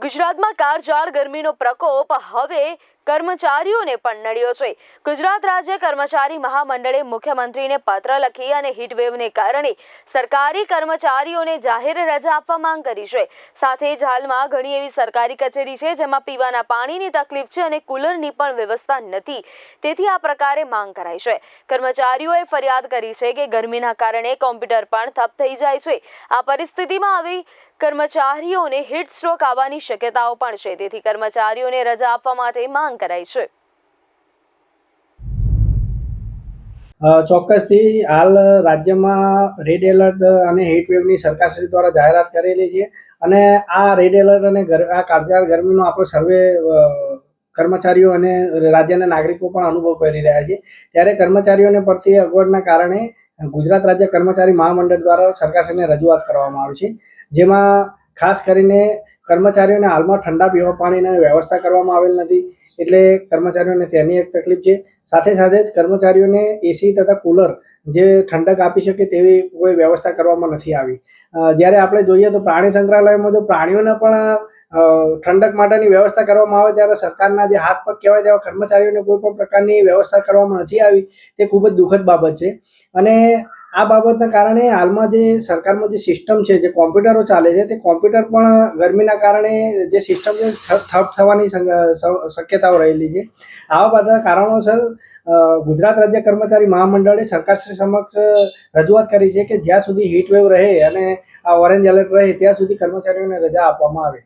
ગુજરાતમાં કાળઝાળ ગરમીનો પ્રકોપ હવે કર્મચારીઓને પણ નડ્યો છે. ગુજરાત રાજ્ય કર્મચારી મહામંડળે મુખ્યમંત્રીને પત્ર લખી અને હીટવેવને કારણે સરકારી કર્મચારીઓને જાહેર રજા આપવા માંગ કરી છે. સાથે જ હાલમાં ઘણી એવી સરકારી કચેરી છે જેમાં પીવાના પાણીની તકલીફ છે અને કુલરની પણ વ્યવસ્થા નથી. તેથી આ પ્રકારે માંગ કરાઈ છે. કર્મચારીઓએ ફરિયાદ કરી છે કે ગરમીના કારણે કોમ્પ્યુટર પણ થપ થઈ જાય છે. આ પરિસ્થિતિમાં આવી કર્મચારીઓને હીટ સ્ટ્રોક આવવાની શક્યતાઓ પણ છે. તેથી કર્મચારીઓને રજા આપવા માટે માંગ કરાઈ ચોક્કસથી હાલ રાજ્યમાં રેડ એલર્ટ અને હીટ વેવની સરકારશ્રી દ્વારા જાહેરાત કરેલી છે અને આ રેડ એલર્ટ અને આ કાળજાળ ગરમીનો આપણો સર્વે કર્મચારીઓ અને રાજ્યના નાગરિકો પણ અનુભવ કરી રહ્યા છે. ત્યારે કર્મચારીઓને પડતી અગવડના કારણે ગુજરાત રાજ્ય કર્મચારી મહામંડળ દ્વારા સરકારશ્રીને રજૂઆત કરવામાં આવી છે. જેમાં ખાસ કરીને કર્મચારીઓને હાલમાં ઠંડા પીવા પાણીની વ્યવસ્થા કરવામાં આવેલ નથી, એટલે કર્મચારીઓને તેની એક તકલીફ છે. સાથે સાથે જ કર્મચારીઓને એસી તથા કુલર જે ઠંડક આપી શકે તેવી કોઈ વ્યવસ્થા કરવામાં નથી આવી. જ્યારે આપણે જોઈએ તો પ્રાણી સંગ્રહાલયમાં જો પ્રાણીઓને પણ ઠંડક માટેની વ્યવસ્થા કરવામાં આવે ત્યારે સરકારના જે હાથ પગ કહેવાય તેવા કર્મચારીઓને કોઈ પણ પ્રકારની વ્યવસ્થા કરવામાં નથી આવી, તે ખૂબ જ દુઃખદ બાબત છે. અને આ બાબતના કારણે હાલમાં જે સરકારમાં જે સિસ્ટમ છે, જે કોમ્પ્યુટરો ચાલે છે, તે કોમ્પ્યુટર પણ ગરમીના કારણે જે સિસ્ટમ છે ઠપ થવાની શક્યતાઓ રહેલી છે. આવા બધા કારણોસર ગુજરાત રાજ્ય કર્મચારી મહામંડળે સરકારશ્રી સમક્ષ રજૂઆત કરી છે કે જ્યાં સુધી હીટ વેવ રહે અને આ ઓરેન્જ એલર્ટ રહે, ત્યાં સુધી કર્મચારીઓને રજા આપવામાં આવે.